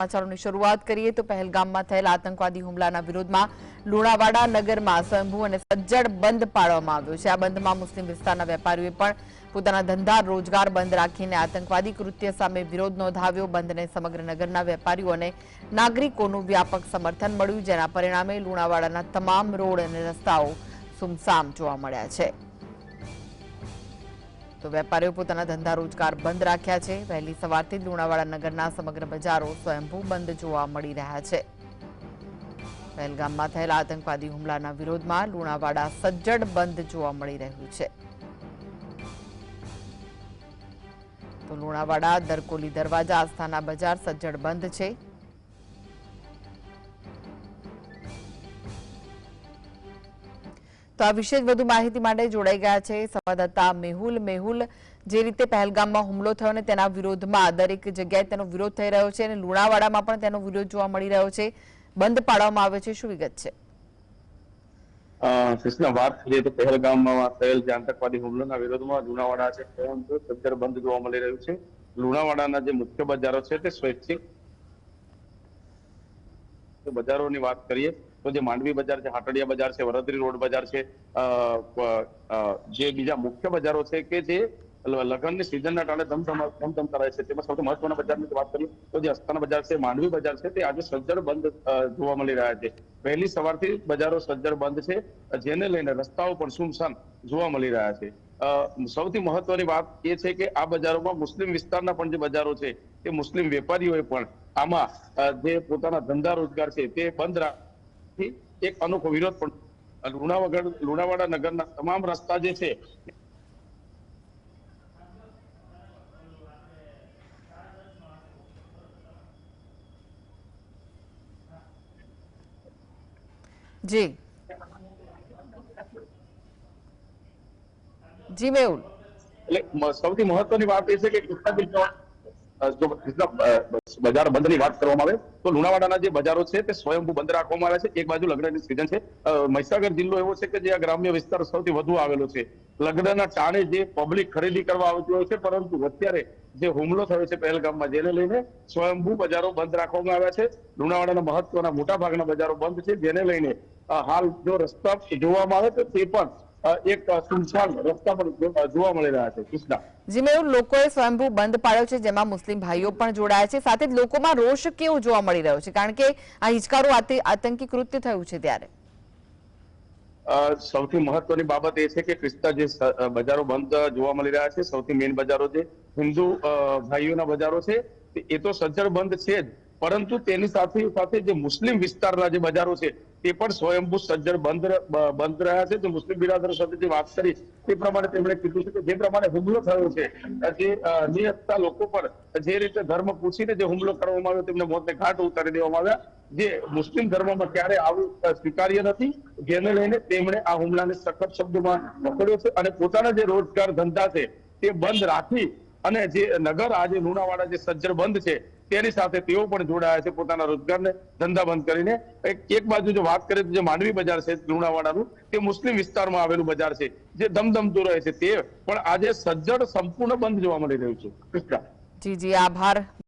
સમાચારોની શરૂઆત કરીએ તો પહેલગામમાં થયેલા આતંકવાદી હુમલાના વિરોધમાં લુણાવાડા નગરમાં સ્વયંભૂ અને સજ્જડ બંધ પાડવામાં આવ્યો છે. આ બંધમાં મુસ્લિમ વિસ્તારના વેપારીઓએ પણ પોતાના ધંધા રોજગાર બંધ રાખીને આતંકવાદી કૃત્ય સામે વિરોધ નોંધાવ્યો. બંધને સમગ્ર નગરના વેપારીઓ અને નાગરિકોનું વ્યાપક સમર્થન મળ્યું, જેના પરિણામે લુણાવાડાના તમામ રોડ અને રસ્તાઓ સુમસામ જોવા મળ્યા છે. તો વેપારીઓ પોતાના ધંધા રોજગાર બંધ રાખ્યા છે. વહેલી સવારથી લુણાવાડા નગરના સમગ્ર બજારો સ્વયંભૂ બંધ જોવા મળી રહ્યા છે. પહેલગામમાં થયેલા આતંકવાદી હુમલાના વિરોધમાં લુણાવાડા સજ્જડ બંધ જોવા મળી રહ્યું છે. તો લુણાવાડા દરકોલી દરવાજા આસ્થાના બજાર સજ્જડ બંધ છે. તો આ વિશે વધુ માહિતી માટે જોડાઈ ગયા છે. સંવાદદાતા મેહુલ મેહુલ, જે રીતે પહેલગામમાં હુમલો થયો અને તેના વિરોધમાં દરેક જગ્યાએ તેનો વિરોધ થઈ રહ્યો છે અને લુણાવાડામાં પણ તેનો વિરોધ જોવા મળી રહ્યો છે. બંધ પાડવામાં આવ્યો છે. શું વિગત છે? કૃષ્ણ વાત કરીએ તો પહેલગામમાં થયેલ જે આતંકવાદી હુમલાના વિરોધમાં લુણાવાડા છે. છે. લુણાવાડાના જે મુખ્ય બજારો છે તે સ્વૈચ્છિક બજારોની વાત કરીએ, તો જે માંડવી બજાર છે, હાટડિયા બજાર છે, વરદરી રોડ બજાર છે જે બીજા મુખ્ય બજારો છે કે જે લગ્નની સિઝનના કારણે ધમધમ, ધમધમતા રહે છે. તેમાં સૌથી મહત્વના બજારની વાત કરીએ, તો જે અસ્થાના બજાર છે, માંડવી બજાર છે, તે આજે સજ્જડ બંધ જોવા મળી રહ્યા છે. વહેલી સવારથી બજારો સજ્જડ બંધ છે, જેને લઈને રસ્તાઓ પણ સુમસામ જોવા મળી રહ્યા છે. સૌથી મહત્વની વાત એ છે કે આ બજારોમાં મુસ્લિમ વિસ્તારના પણ જે બજારો છે, તે મુસ્લિમ વેપારીઓએ પણ આમાં જે પોતાના ધંધા રોજગાર છે તે બંધ રાખી એક અનોખો વિરોધ પણ લુણાવાગઢ લુણાવાડા નગરના તમામ રસ્તા જે છે જી. જી મેઉલ એટલે સૌથી મહત્વની વાત એ છે કે જો બજાર બંધની વાત કરવામાં આવે, તો લુણાવાડાના જે બજારો છે, તે સ્વયંભૂ બંધ રાખવામાં આવે છે. એક બાજુ લગ્નની સિઝન છે. મહીસાગર જિલ્લો એવો છે કે જે આ ગ્રામ્ય વિસ્તાર સૌથી વધુ આવેલો છે. લગ્નના ટાણે જે પબ્લિક ખરીદી કરવા આવતી હોય છે, પરંતુ અત્યારે જે હુમલો થયો છે પહેલગામમાં, જેને લઈને સ્વયંભૂ બજારો બંધ રાખવામાં આવ્યા છે. લુણાવાડાના મહત્વના મોટા ભાગના બજારો બંધ છે, જેને લઈને હાલ જો રસ્તા જોવામાં આવે, તો તે પણ એક સુનસાન રસ્તા પણ જોવા મળી રહ્યા છે કૃષ્ણા. જી મેં લોકોએ સ્વયંભૂ બંધ પાડ્યો છે જેમાં મુસ્લિમ ભાઈઓ પણ જોડાયા છે. સાથે જ લોકોમાં રોષ કેવો જોવા મળી રહ્યો છે? કારણ કે આ હિચકારો આતંકી કૃત્ય થયું છે ત્યારે. સૌથી મહત્વની બાબત એ છે કે ક્રિસ્તા જે બજારો બંધ જોવા મળી રહ્યા છે સૌથી મેઇન બજારો જે હિન્દુ ભાઈઓના બજારો છે એ તો સજ્જડ બંધ છે જ. પરંતુ તેની સાથે સાથે જે મુસ્લિમ વિસ્તારના જે બજારો છે, તે પણ સ્વયંભૂ સજ્જડ બંધ બંધ રહ્યા છે. જે મુસ્લિમ બિરાદરો સાથે જે વાત કરી, તે પ્રમાણે તેમણે કીધું છે કે જે પ્રમાણે હુમલો થયો છે, જે નિયતતા લોકો પર જે રીતે ધર્મ પૂછીને જે હુમલો કરવામાં આવ્યો, તેમને મોતને ઘાટ ઉતારી દેવામાં આવ્યા. જે મુસ્લિમ ધર્મમાં ક્યારે આવું સ્વીકાર્ય નથી, જેને લઈને તેમણે આ હુમલાને સખત શબ્દોમાં પકડ્યો છે અને પોતાના જે રોજગાર ધંધા છે, તે બંધ રાખી અને જે નગર આજે લુણાવાડા જે સજ્જર બંધ છે તેની સાથે તેઓ પણ જોડાયા છે પોતાના રોજગારને ધંધા બંધ કરીને. એક બાજુ જો વાત કરીએ તો જે માંડવી બજાર છે, લુણાવાડાનું, તે મુસ્લિમ વિસ્તારમાં આવેલું બજાર છે, જે ધમધમતું રહે છે તે. પણ આજે સજ્જડ સંપૂર્ણ બંધ જોવા મળી રહ્યું છે. કૃષ્ણા. જી જી, આભાર.